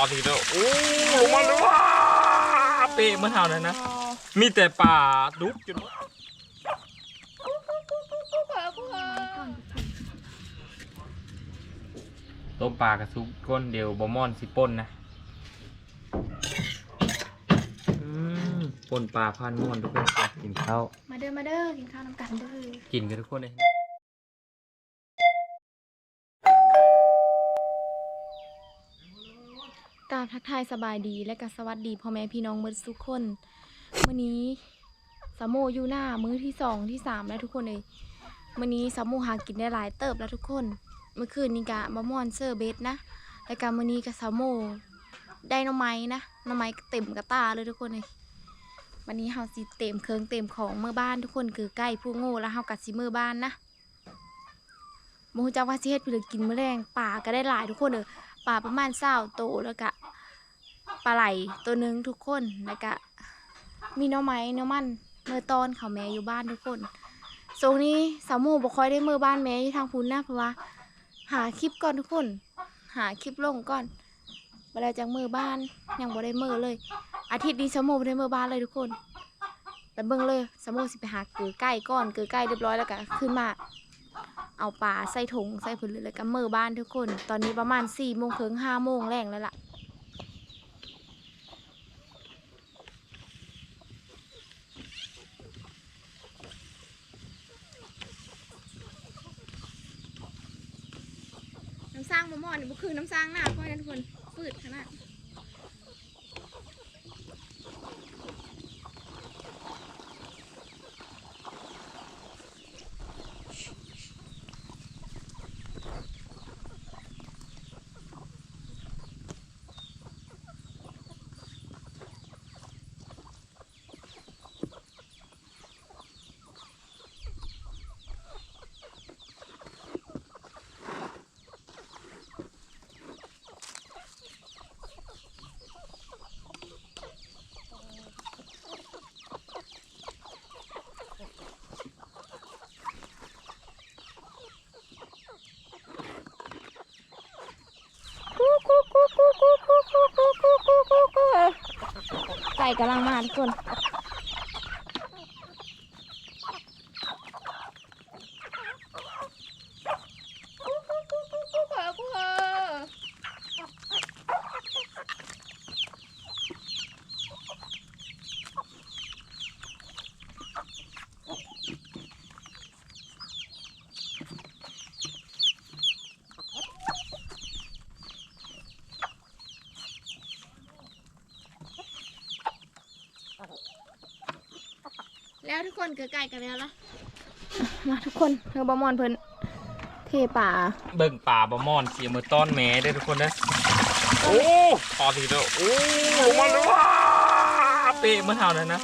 พอทีเดียวโอ้ลงมาเลยว้าเปะเมื่อเท่านั้นนะ มีแต่ป่าดุกจนต้มปลากระซุกก้นเดียวบอมอนสิป่นนะอืมป่นปลาพันม่อนทุกคนกินข้าวมาเด้อมาเด้อกินข้าวน้ำกันเด้อกินกันทุกคนเลย กราบทักทายสบายดีและก็สวัสดีพ่อแม่พี่น้องเมื่อทุกคนมื้อนี้สามโมอยู่หน้ามื้อที่สองที่สามแล้วทุกคนเลยมื้อนี้สามโมหากินได้หลายเติบแล้วทุกคน เมื่อคืนนี้กะมะมอนเซอร์เบสนะแล้วก็มื้อนี้ก็สามโมได้น้ำไม้นะน้ำไม้เต็มกระตาเลยทุกคนเลยวันนี้เฮาสิเต็มเครื่องเต็มของเมื่อบ้านทุกคนคือใกล้ผู้โง่แล้วเฮากัดสิเมื่อบ้านนะโมฮูจักว่าสิเฮ็ดเพื่อกินมื้อแรงป่าก็ได้หลายทุกคนเด้อ ปลาประมาณเศร้าโตวแล้วก็ปลาไหลตัวหนึ่งทุกคนแล้วก็มีน้อไม้น้อมันเมื่อตอนเขาแม่อยู่บ้านทุกคนทรงนี้สาวหมูบ่ค่อยได้เมื่อบ้านแม่อยู่ทางพุ้นนะเพราะว่า หาคลิปก่อนทุกคน หาคลิปลงก่อนเวลาจากมือบ้านยังบ่ได้มือเลย อาทิตย์นี้สาวหมูบ่ได้มือบ้านเลยทุกคนไปเบิ่งเลยสาวหมูสิไปหาเกือไก่ก่อนเกือไก่เรียบร้อยแล้วก็ขึ้นมา เอาปลาใส่ถุงใส่ผลเลยแล้วก็มือบ้านทุกคน ตอนนี้ประมาณสี่โมงครึ่งห้าโมงแรงแล้วล่ะน้ำสร้างมะม่อนนี่บุคือน้ำสร้างหน้าพ่อยนะทุกคน ปืดขนาด ก่กำลังมาทุกคน แล้วทุกคนเกิดไก่กันแล้วละมาทุกคนเธอบะมอนเพิ่นเทป่าเบิ่งป่าบอมอนเสียมือต้อนแม่ได้อทุกคนนะโอ้พอทีเดียวโอ้ลงมาเลยว้าเปะเมื่อเท่านั้นนะ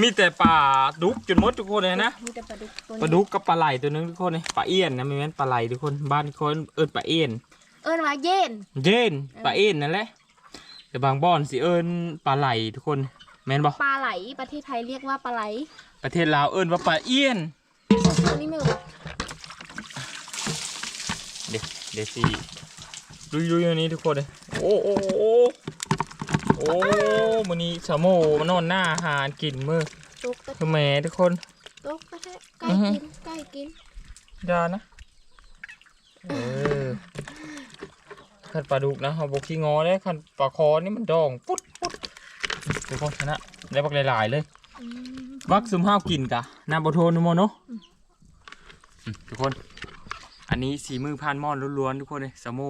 มีแต่ป่าดุกจนหมดทุกคนเลยนะมีแต่ปลาดุกตัวนี้ปลาดุกกับปลาไหลตัวหนึงทุกคนเลยปลาเอี้ยนนะไม่แม่นปลาไหลทุกคนบ้านคนเอิ้นปลาเอี้ยนเอิ้นว่าเย็นเย็นปลาเอี้ยนนั่นแหละแต่บางบ่อนสิเอิ้นปลาไหลทุกคน แม่นบ่ปลาไหลประเทศไทยเรียกว่าปลาไหล ประเทศลาวเอิ้นว่าปลาเอี้ยนตัวนี้มือบ่เด็กเดซี่ลุยลุยอันนี้ทุกคนเลยโอ้โอ้โอ้โอ้มันนี้สามโมมานอนหน้าอาหารกินมือตุกตะคือแม่ทุกคนตุกตะเทะไก่อือฮึกินไก่กินอยานะเออขันปลาดุกนะเอาบกขี้งอได้ขันปลาคอนี่มันดองปุ๊ดปุ๊ด ทุกคนชนะได้บักหลายๆเลยอืมบักซุมห้าวกินกะน้ำบะโทนนโมเนาะอืมทุกคน อันนี้สีมือพานมอนล้วนๆทุกคนเลยสามโม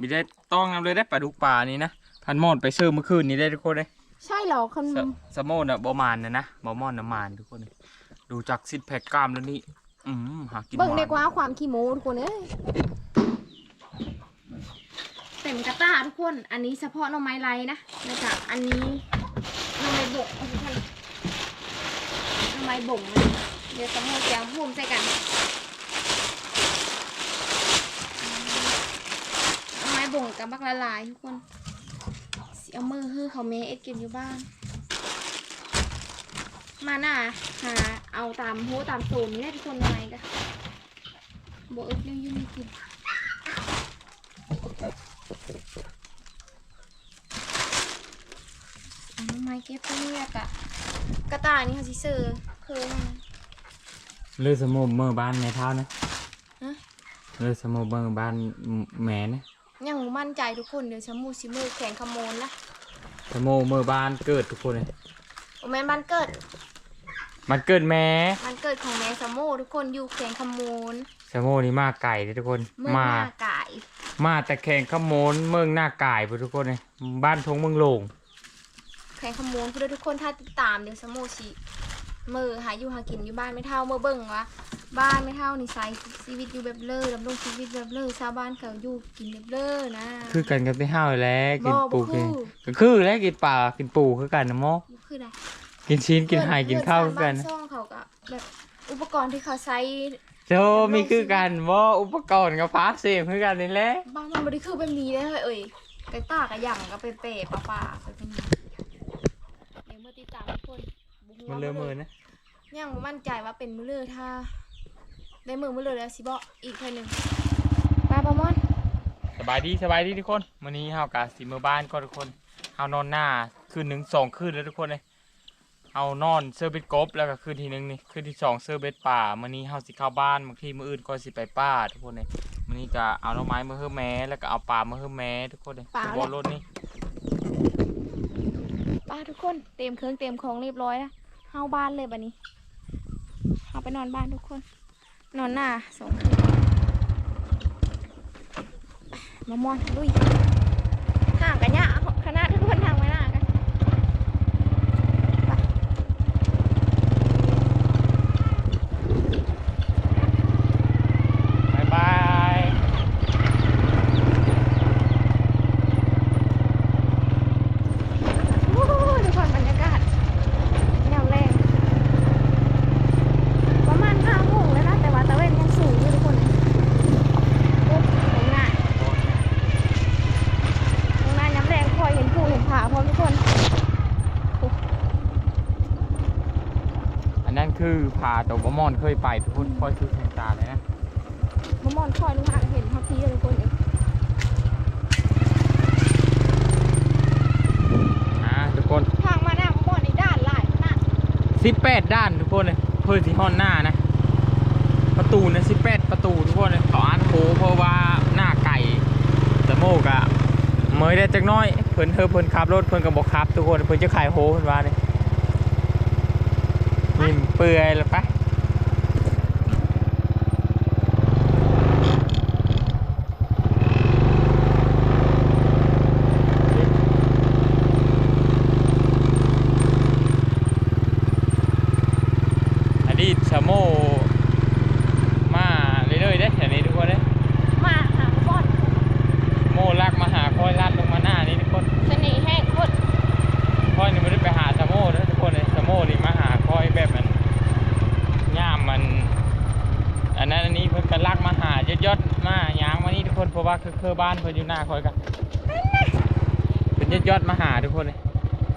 มีได้ต้องนำเลยได้ปลาดุกปลานี้นะพานมอนไปเซิร์ฟเมื่อคืนนี้ได้ทุกคนเลยใช่เหรอคนสสามโมน่ะบอมานนะนะบอมอนนะมานทุกคนเลยดูจากซิดแพคกล้ามแล้วนี่อืมหากินเบิ่งหวานได้กว่าความขี้โม้ทุกคนเอ้ยเต็มกระตาทุกคน อันนี้เฉพาะหน่อไม้ไรนะแล้วก็อันนี้ หน่อไมบกทุกคนหน่อไมบ่งเดี๋ยวสมมติแจงพูมใส่กันหน่อไมบ่งกับบักละลายทุกคนสิเอามือฮือเขาเมเอ็ดกินอยู่บ้าน มาหน้าหาเอาตามโฮตามโซนนี่แหละทุกคนหน่อยกันบเอึดยังอยุ่งกิน ให้เก็บพว กนี้แล้วกะกระต่ายนี่เขาสิซื้อคือมันเลือสมอเมื่อบ้านแม่เท่านะฮะเลือสมอเมื่อบ้านแม่นะยังบ่มั่นใจทุกคนเดี๋ยวชะมูสิมือแข่งขโมนนะสมอเมื่อบ้านเกิดทุกคนเลยโอแม่นบ้านเกิดมันเกิดแม่มันเกิดของแม่ชะมูทุกคนอยู่แข่งขโมนสมอนี่มาไก่เลยทุกคนเมืองหมาน้าไก่ มาแต่แข่งขโมนเมืองหน้าไก่ไปทุกคนเลยบ้านทงเมืองโลง แข่งขโมนเพื่อทุกคนถ้าติดตามเดี๋ยวชะมูสิมือหาอยู่หากินอยู่บ้านไม่เท่าเมื่อเบิ่งวะบ้านไม่เท่านี่ใช้ชีวิตอยู่แบบเล่อดำรงชีวิตแบบเล่อชาวบ้านเขาอยู่กินแบบเล่อนะ คือกันกับที่ห้าวแหล้วกินบ่ปูบ่คืกินอก็คือแล้วกินป่ากินปูคือกันนะโมบ่คือได้กินชิ้นกินไห่กินข้าวคือกันเพื่อชาวบ้าช่องเขาก็แบบอุปกรณ์ที่เขาใช้โจมีคือกันว่าอุปกรณ์กับฟ้าเสียมคือกันนี่แหละบ้านมันบ่ได้คือแบบนี้เลยเอ้ยไก่ตากระหย่างก็ไปเปะปลาปลาไปเป็นนี้ เดี๋ยวเมื่อติดตามทุกคนบ่ฮู้มันว่าเลอะมือนะยังบ่มั่นใจว่าเป็นมือเลือถ้าได้มือมือเลือแล้วสิบอกอีกเทื่อหนึงปลาปลามอน สบายดีสบายดีทุกคนวันนี้เฮากะสีมือบ้านก็ทุกคนเฮานอนหน้าคืนหนึ่งสองคืนแล้วทุกคนเลยเอานอนเซอร์เบ็ดกบแล้วก็คืนที่หนึ่งนี่คืนที่สองเซอร์เบ็ดป่ามื้อนี้เฮาสิเข้าบ้านบางทีมื้ออื่นก็สิไปป่าทุกคนเลยมื้อนี้ก็เอาหน่อไม้มาเฮือแม้แล้วก็เอาปลามาเฮือแม้ทุกคนเลยบนรถนี่ ปลาทุกคนเตรียมเครื่องเตรียมของเรียบร้อยแล้วเฮาบ้านเลยบัดนี้เฮาไปนอนบ้านทุกคน นอนหน้าสองคืนมามอนลุยห่างกันเนี่ยคณะทุกคนทางไว้หน้ากัน บายบาย โอ้โหดูก่อนบรรยากาศยามแรงประมาณห้าโมงแล้วนะ แต่ว่าตะเวนยังสูงอยู่ทุกคนเลยโอ้ตรงหน้าตรงหน้ายามแรงคอยเห็นภูเห็นผาพร้อมทุกคน อั นนั้นคือผาตัวบะมอนเคยไปทุกคนคอยซื้อแทงตาเลยนะมะม่อนคอยลุงหางเห็นทับทีเลยทุกคนเองอ่าทุกคนทางมาหน้ามะม่อนในด้านหลายขนาดสิบแปดด้านทุกคนเลยเพื่อที่ห้อนหน้านะ ประตูนะสิบแปดประตูทุกคนเลยเขาอ่านโหเพราะว่าหน้าไก่สะโมกอะเมยได้จักหน้อยเพิ่นเธอเพิ่นขับรถเพิ่นก็บอกขับ ทุกคนเพิ่นจะขายโหเพิ่นว่าเนี่ย นี่เปื่อยแล้วปะอดีตสะโมมาเรื่อยๆเด้แถวนี้ทุกคนเด้ มาหามะม่อน โมลากมาหาคอยลัดลงมาหน้านี่ทุกคน เสน่ห์แห้งโคตร คอยนี่ไม่ได้ไปหาสะโมนะทุกคนเลยสะโมนี่มาหาคอยแบบมันย่ามมัน อันนั้นอันนี้เพิ่นก็ลากมาหายอดยอดๆมาย้างมานี่ทุกคนเพราะว่าคือคือบ้านเพิ่นอยู่หน้าคอยกันเป็นยอดยอดๆมาหาทุกคนเลย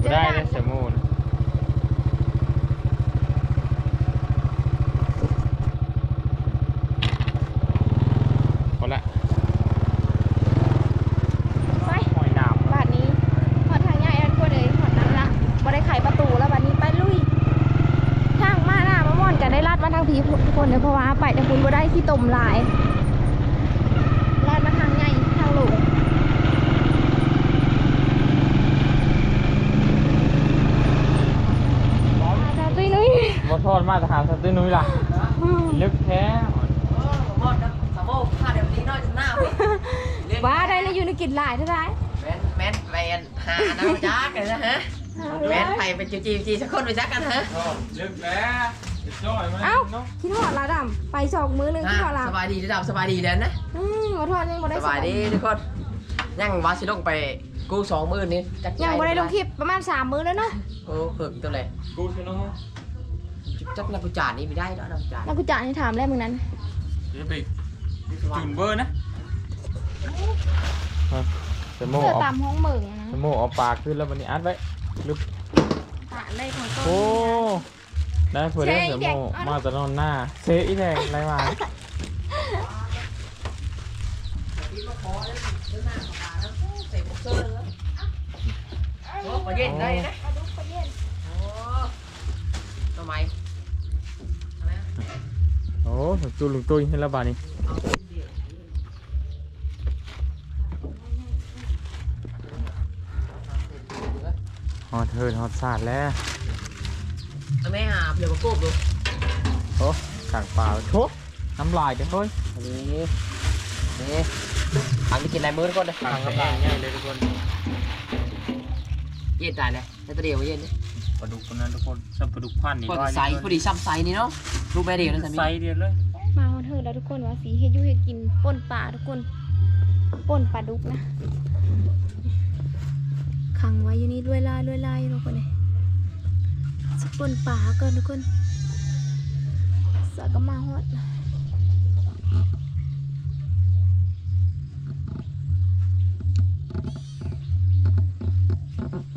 บ่ได้เลยสะโมนะพอละ ไป หอยหนาม บาทนี้หอดทางใหญ่แล้วทุกคนเลยหอดนั้นละบ่ได้ไขประตูแล้วบาทนี้ไปลุย ทางมาหน้ามะม่อนก็ได้ลาดมาทางผีทุกคนเลยเพราะว่าไปแต่คุณบ่ได้ที่ตมหลายลาดมาทางใหญ่ทางหลวงมาทางตุ้ยนุ้ยบ่ทอดมาตรฐานสัตว์ตุ้ยนุ้ยล่ะอืมลึกแท้มอดนะสามโมกผ้าเดี๋ยวนี้น้อยจนหน้าพี่บ้าได้เลยอยู่ในกินหลายเท่าไหร่แมนแมนแมนหาน้ำจ้ากันนะฮะแมนไปเป็นจีจีจีสักคนไปจักกันฮะลึกแล้ว จ้อยมันเอ้าเนาะคิดหอดละดำไปสองมือหนึงคิดหอดละสบายดีระดับสบายดีแล้วนะ อืมขอโทษยังบ่ได้สบายดีทุกคนยังวาสิลงไปกู้สองมือนี้จักยังบ่ได้ลงคลิปประมาณสามมือแล้วเนาะโอ้หึงตัวเลยกูใช่เนาะจักนักกุจานนี่ไม่ได้แล้วนักกุจานแล้วกูจ่ายให้ถามแล้วมึงนั้นเดี๋ยวไปจุนเบอร์นะสมโมเสื้อเอาตามห้องเหมืองนะสมโมเอาปากขึ้นแล้ววันนี้อัดไว้ลึก ตาได้ของต้นโอ้ ได้เพื่อนได้สมโมมาจะนอนหน้าเซอีแดงอะไรมาใส่บ็อกเซอร์โอ้มาเย็นได้นะปลาดุกปลาเย็ำไมเอาไหมโอ้ลูกตุ้ยลูกตุ้ยให้ระบาดนี่เอาเดี๋ยวฮอดเทินฮอดสาดแล้ว เอาแม่หาเดี๋ยวมาโกบดูโอ้สั่งเปล่าโชกน้ำลายเด้อเฮ้ยอันนี้นี่อันนี้กินอะไรมื้อก่อนเลยสั่งทางไปกำเอลังงง่ายเลยทุกคนเย็นได้เลยแล้วตัวเดียวเย็นนี่ปลาดุกคนนั้นทุกคนสับปลาดุกพันนี่พอว่าดีไซส์พอดีซ้ำไซส์นี่เนาะรูปแม่เดียวนั่นสามีไซส์เดียวเลยมาฮอนเธอแล้วทุกคนว่าสีเฮ็ดอยู่เฮ็ดกินป่นปลาทุกคนป่นปลาดุกนะขังไว้อยู่นี่ด้วยลายด้วยลายทุกคนเลยสิ ปนปลาก่อนทุกคนสะก็มาฮอด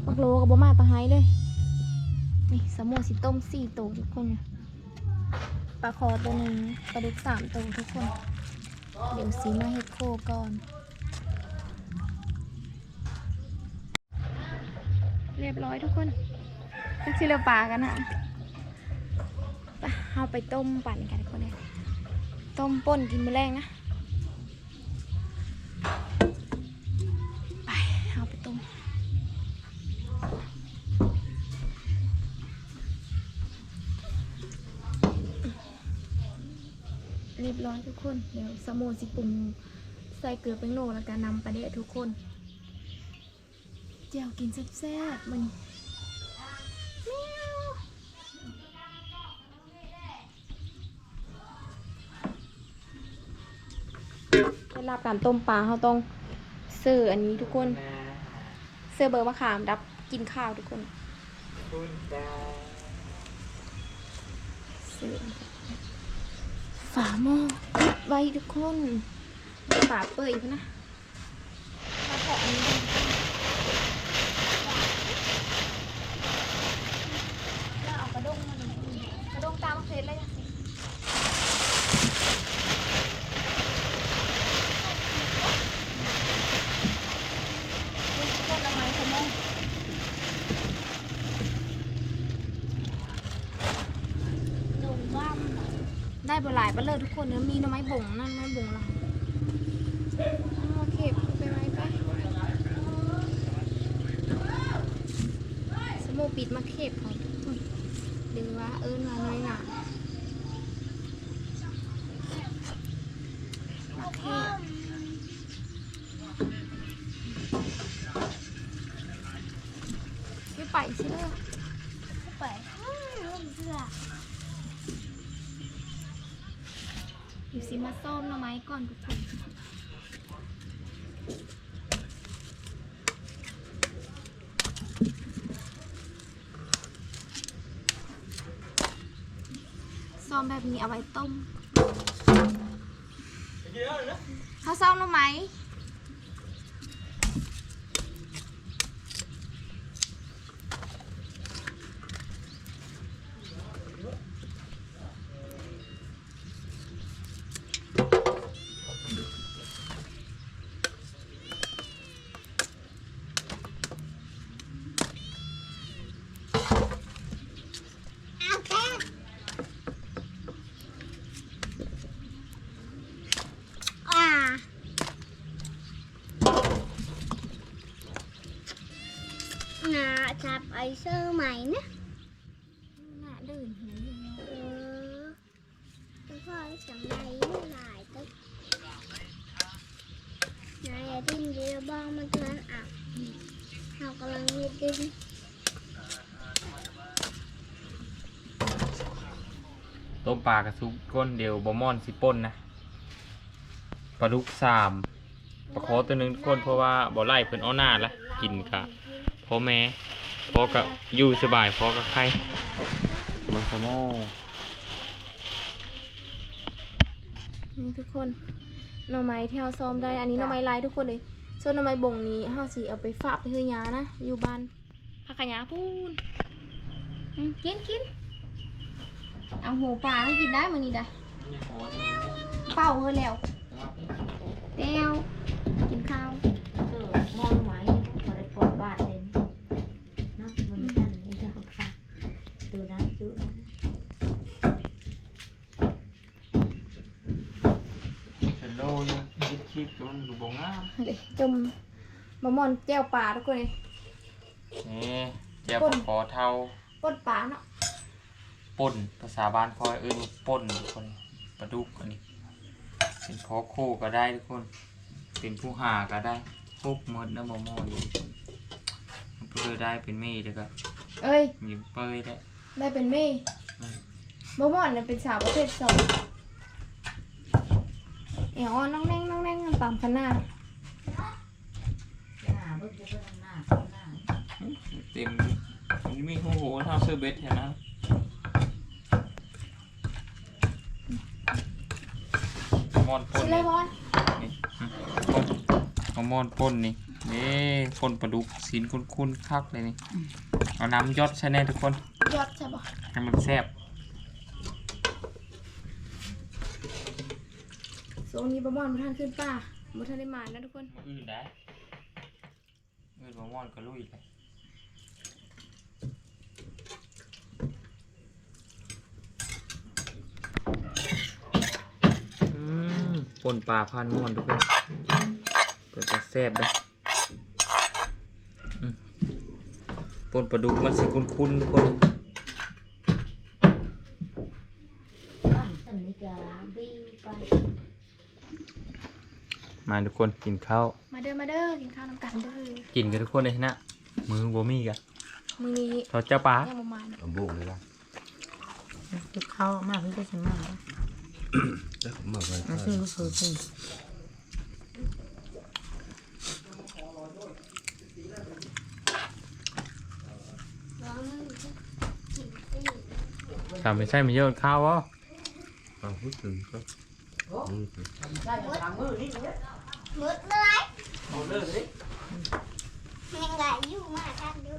บักโลกับบมาตะไฮเลย นี่สมโมสิต้มสี่ตัวทุกคนปลาคอตัวหนึ่งปลาดุกสามตัวทุกคน เดี๋ยวสีมาเฮ็ดโคก่อน เรียบร้อยทุกคน ทักซิลปลากันนะไปเอาไปต้มปั่นกันทุกคนเลยต้มป่นกินมื้อแรงนะ ไปเอาไปต้มเรียบร้อยทุกคน เดี๋ยวสโมสิปรุงใส่เกลือเป็นโลแล้วก็นำไปเดะทุกคน เจียวกินแซ่บๆมัน เคล็ดลับการต้มปลาเขาต้องเสิร์ฟอันนี้ทุกคน เสิร์ฟเบอร์มะขามดับกินข้าวทุกคนเสิร์ฟฝาหม้อปิดไว้ทุกคนฝาเปิดอีกนะฝาแผงนี้แล้วเอากระด้งมาหนึ่งกระด้งตามเคสเลยนะทุกคนเอาไม้ขโมยลงว่ามหน่อย ได้บหลายบัลเลอทุกคนนะมีหน่อไม้บ่งนั่นไม้บ่งเราเข็บไปไว้ไปสมูปิดมาเข็บเขาห con của con xong bẹp nhẹ bài tông sao xong đâu mày จับไอเซอร์ใหม่นะหน้าดื่นหูอยู่เนาะเออแล้วก็จังไรไม่หลายตึ๊กนายอย่าดิ้นเดียวบ้างมันเตือนอะเรากำลังมีดิ้นต้มปลากระซุกก้นเดียวบอมอนสิป่นนะปลาดุกสามปลาโคตัวหนึงทุกคนเพราะว่าบ่ไล่เพิ่นเอาหน้าละกินกะพ่อแม่ พ่อกับอยู่สบายพ่อกับใครมันขโมยนี่ทุกคนหน่อไม้ที่เราซ้อมได้ อันนี้หน่อไม้ลายทุกคนเลย ส่วนหน่อไม้บ่งนี้เฮาสิเอาไปฝากไปเฮือยานะ อยู่บ้านพักขยาพูนอืมกินกินเอาหัวปลาให้กินได้มื้อนี้ได้เป่าเฮอแล้วเต้วกินข้าว มันดูบ่งามเดี๋ยวจมบะมอนแก้วปลาทุกคนเลยนี่แจ่วป่นขอเท่าป้นปลาเนาะป่นภาษาบ้านคอยเอิ้นว่าป่นทุกคนปลาดุกอันนี้เป็นพอโคก็ได้ทุกคน เป็นผู้หาก็ได้ครบหมดนะบ่มออยู่เพื่อได้เป็นเมย์แล้วก็เอ้ยมีเปยได้ได้เป็นเม่อืมบะมอนเนี่ยเป็นสาวประเภทสอง เอ๋อน้องแน่งน้องแน่งตามคณะเต็มมันมีโอ้โหเท่าเสื้อเบสเห็นนะมอนป่นชิเลนี่ยบอลนี่เอามอนป่นนี่นี่ป่นปลาดุกสีนคุ้นๆคักเลยนี่เอาน้ำยอดใช่แน่ทุกคนยอดใช่ปะให้มันแซ่บ โซนนี้บะมอนมาทานขึ้นป่ามาทานได้หมานะทุกคนมาอื่นได้อื่นมามอนก็ลุยไปอืมป่นปลาพันม่วนทุกคนเปิดจะแซ่บได้อืมป่นปลาดุกมันสิคุ้นๆทุกคนอันนี้จะบิวไป มาทุกคนกินข้าวมาเด้อมาเด้อกินข้าวน้ำกันเด้อกินกันทุกคนเลยนะมือบ่มีกันมือนี้ทอดเจ้าปลายังประมาณเอาบุ้งเลยล่ะจะเข้ามากเพิ่งจะชิมมากนะแล้วผมมาไปมาซื้อลูกซื้อซื้อทำไม่ใช่ไม่เยอะข้าววะเอาพูดถึงก็อืม หมดเลยยังไงอยู่มากันดู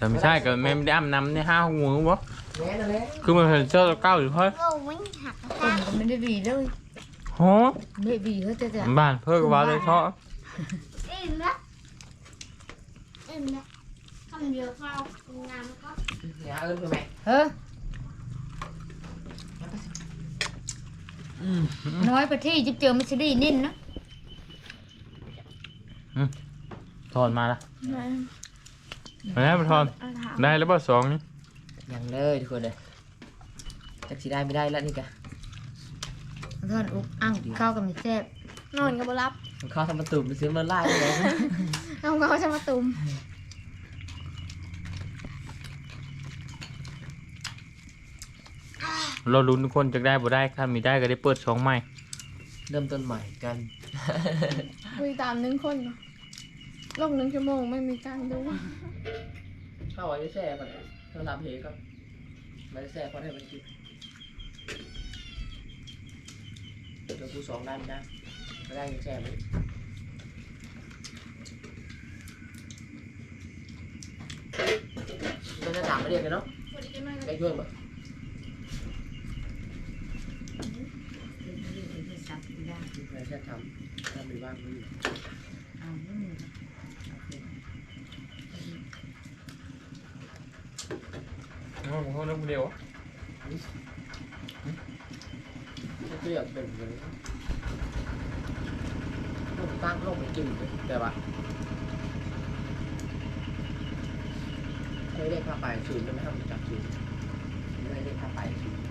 ทำไม่ใช่ก็ไม่ได้อาบน้ำในห้าหกโมงวะแม่นั่นแหละคือมันเป็นเจ้าเก้าหรือเพิ่นโอ้ไม่หักต้มก็ไม่ได้บีเลยฮะไม่บีเขาจะจะบ้านเพิ่นก็ว่าเลยเทาะอิ่มละอิ่มละทำเยอะข้าวงานก็อย่าเอิ้นคือแม่เฮ้ยน้อยไปที่จิบเจอไม่ใช่ดีนิ่นนะ ท อนมาละมามาแล้วมาทอนเอาถามได้แล้วป่ะสองนี่ยังเลยทุกคนเลยจักสิได้ไม่ได้แล้วนี่กะท่านอุกอั้งข้าวกับมีแซ่บนอนกับบรับมันเข้าทำประตูไปซื้อมาไล่เลยน้องเขาจะมาตุ่มเราลุ้นทุกคนจะได้บ่ได้ถ้ามีได้ก็ได้เปิดช่องใหม่ เริ่มต้นใหม่กัน คุยตามหนึ่งคนเนาะโลกหนึ่งชั่วโมงไม่มีการดูเข้าไว้แช่ก่อนโทรศัพท์เพก็ไม่ได้แช่เพราะให้มันคิดเดี๋ยวกูสองได้ไหมนะไม่ได้ยังแช่ไหมมันจะถามมาเรียกกันเนาะได้ช่วยมั้ยไม่ใช่ทำถ้ามีบ้างก็อยู่ อ๋อผม เขาเริ่มเร็วไม่เรียกเป็นเลยลงตั้งลงไม่จืดเลยแต่ว่าไม่ได้ค่าไปศูนย์ใช่ไหมครับจับศูนย์ไม่ได้ค่าไปศูนย์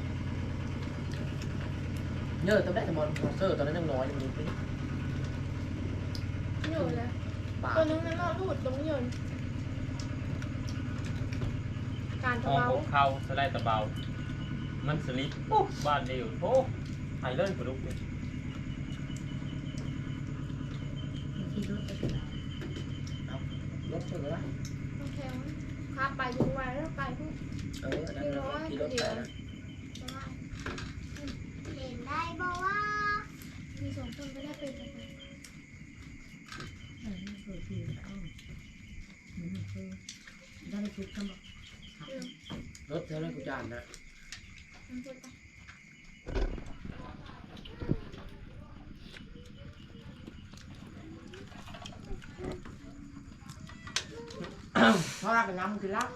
เนอะตอนแรกแต่มอนมอนเซอร์ตอนนั้นยังน้อยมันเป็นอยู่เลยป่าตัวนึงนั้นเราลูดตรงยนต์ การห้ทะองเลาผมเข้าสไลด์ตะเบา มันสลิปปุ๊บบ้านเดียวโอ้หายเล่นปลาดุกเลยรถเชื่อไหมโอเคข้าไปถึงวันแล้วไปทุกเอออันนั้นเราขี่รถไปนะเห็นได้บอกว่ามีสองคนก็ได้เป็นแบบนี้ได้ชุดกันบอก รถเท่านั้นกูจานนะมันพูดไปเพราะว่าเป็นน้ำคือลัก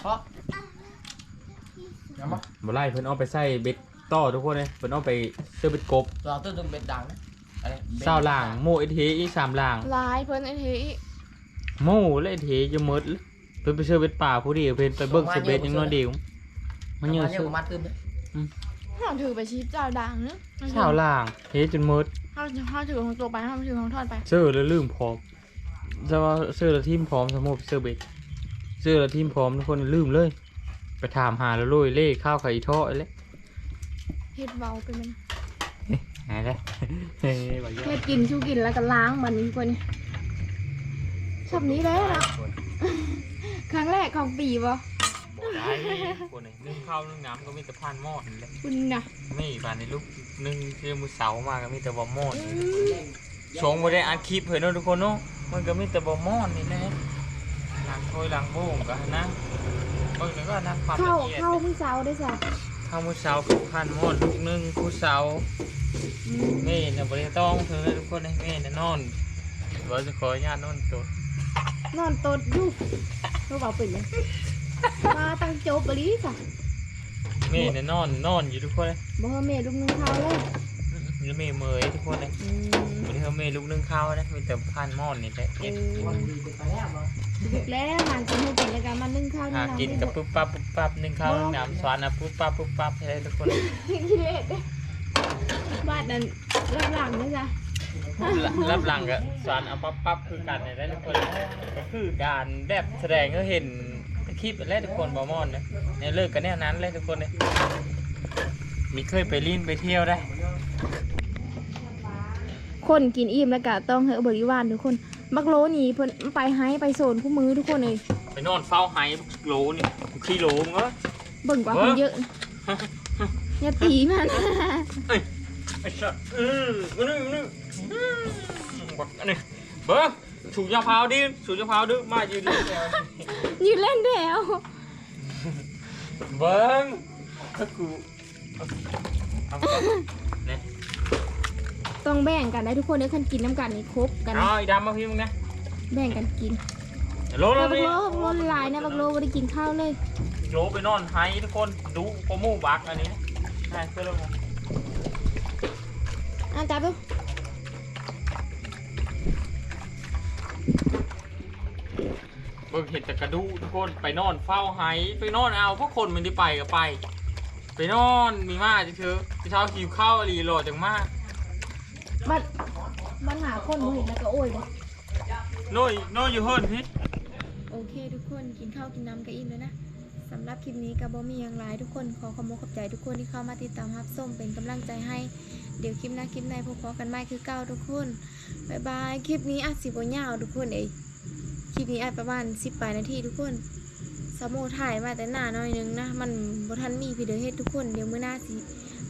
เพราะบ่ไล่เพิ่นเอาไปใส่เบ็ดต่อทุกคนเลยเพิ่นเอาไปเสื้อเบ็ดกบเราต้นตรงเป็นดังนะอะไรเศร้าล่างโมเอเทอีสามล่างลายเพิ่นไอ้เทอีโม่และเทจะหมดเลย เพิ่นไปเชื่อเบ็ดป่าผู้เดียวเพิ่นไปเบิ่งเชื่อเบ็ดยังน้อยเดียวมันเยอะเยซื้อะอมาตื้มเลยเฮาถือไปชีพเจ้าดังเนอะเช้าล่างเทจนหมดเฮาเฮาถือของตัวไปเฮาถือของทอดไปเสื้อแล้วลืมพร้อมจะว่าเสื้อแล้วทีมพร้อมสมมุติเสื้อเบ็ดเสื้อแล้วทีมพร้อมทุกคนลืมเลย ไปถามหาแล้วโรยเล่ข้าวไข่ทอดเลยเฮ็ดเบาไปมันหายแล้วเฮ้ยบอกเยเฮ็อะดกินชูกินแล้วก็ล้างมันนี่กว่านี่ชอบนี้แล้วนะ ครั้งแรกของปีบ่บอกได้คนไหนนึ่งข้าวนึ่งน้ำก็มีแต่พานหม้อนี่แหละคุณน่ะไม่บานในลูกนึ่งเชื่อมือเสามาก็มีแต่บอมมอนชงไม่ได้อัดคลิปเผยเนาะทุกคนเนาะมันก็มีแต่บอมมอนนี่แหละหลังถ้วยหลังโบ้งกันนะเบิ่งหน่อยก็นะความเข้าละเอียดเข้าผู้สาวได้จ้ะข้าวมือเสากับพันมอนลูกหนึงผู้เสาเม่เนี่ยบริต้องเธอทุกคนให้เม่เนี่ยนอนเราจะขออนุญาตนอนตัว นอนตดอยู่รู้เปล่าเป็นยังมาตั้งโจบบลีจ้ะเม่เนี่ยนอนนอนอยู่ทุกคนเลยบ่ให้แม่ลูกนึงข้าวเลยแล้วเม่เมยทุกคนเลยอืมวันนี้เขาเม่ลูกนึ่งข้าวนะมีแต่พันมอนนี่แหละเอเอ็ดอวันดีไปแล้วบ่ดึกแล้วหลานกินให้กินแล้วกันมานึ่งข้าวหานี่กินกับปุ๊บปั๊บปุ๊บปั๊บนึ่งข้าวนึ่งน้ำสวานนะปุ๊บปั๊บปุ๊บปั๊บให้ได้ทุกคนเลยกิเลสเด้บ้านนั้นรับหลังนะจ๊ะ รับหลังก็สวานเอาปั๊บปั๊บคือกันให้ได้ทุกคนเลยก็คือการแบบแสดงให้เห็นคลิปแล้วทุกคนบอมอนนะในเลิกกันแนวนั้นเลยทุกคนเลยมีเคยไปลิ้นไปเที่ยวได้ คนกินอิ่มแล้วก็ต้องให้บริวารทุกคน มักโลนี่เพิ่นไปให้ไปโซนคู่มือทุกคนเลยไปนอนเฝ้าไห้โหลนี่ขี้โหลมึงเอ้ยเบิ่งกว่าคนเยอะอย่าตีมันไอ้สัสเออมาหนึ่งมาหนึ่งอืม บักอันนี้เบิ้งสูงยาพาวดิสูงยาพาวดิมายืนเล่นแล้วยืนเล่นแล้วเบิ้งถ้ากูเอาเอาเนี่ยต้องแบ่งกันได้ทุกคนเด้อคันกินน้ำกันนี่ครบกันเอาไอ้ดำมาพี่มึงนะแบ่งกันกินโลโลแล้บักนี่โลบักโลละลายนะบักโลบ่ได้กินข้าวเลยโหลไปนอนไห้ทุกคนดูโปรโมบักอันนี้นะใช่เพื่อนเราอะจับดู บิ่งเห็นแต่กระดูทุกคนไปนอนเฝ้าไห้ไปนอนเอาพวกคนมันได้ไปก็ไป ไปนอนมีมาจะเถอะเช้าหิวข้าวอรีโหลดจังมากบัดมันหาคนบ่เห็นแล้วก็โอ้ยบ่น้อยน้อยอยู่เฮิรนพี่โอเคทุกคนกินข้าวกินน้ำกันอิ่มแล้วนะสำหรับคลิปนี้ก็บ่มีอย่างไรทุกคนขอขอบคุณขอบใจทุกคนที่เข้ามาติดตามรับส้มเป็นกำลังใจให้ เดี๋ยวคลิปหน้าคลิปในพบกันใหม่คือเก่าทุกคนบ๊ายบายคลิปนี้อาจสิบ่ยาวทุกคนเอ้ย คลิปนี้อาจประมาณ10ปลายนาทีทุกคนสมโมถ่ายมาแต่หน้าหน่อยนึงนะ มันบทันมีพีเดอร์เฮ็ดทุกคนเดี๋ยวมื้อหน้าสิ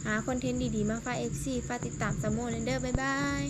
หาคอนเทนต์ดีๆ มาฝาก FC ฝากติดตามสมโมเดอร์บ๊ายบาย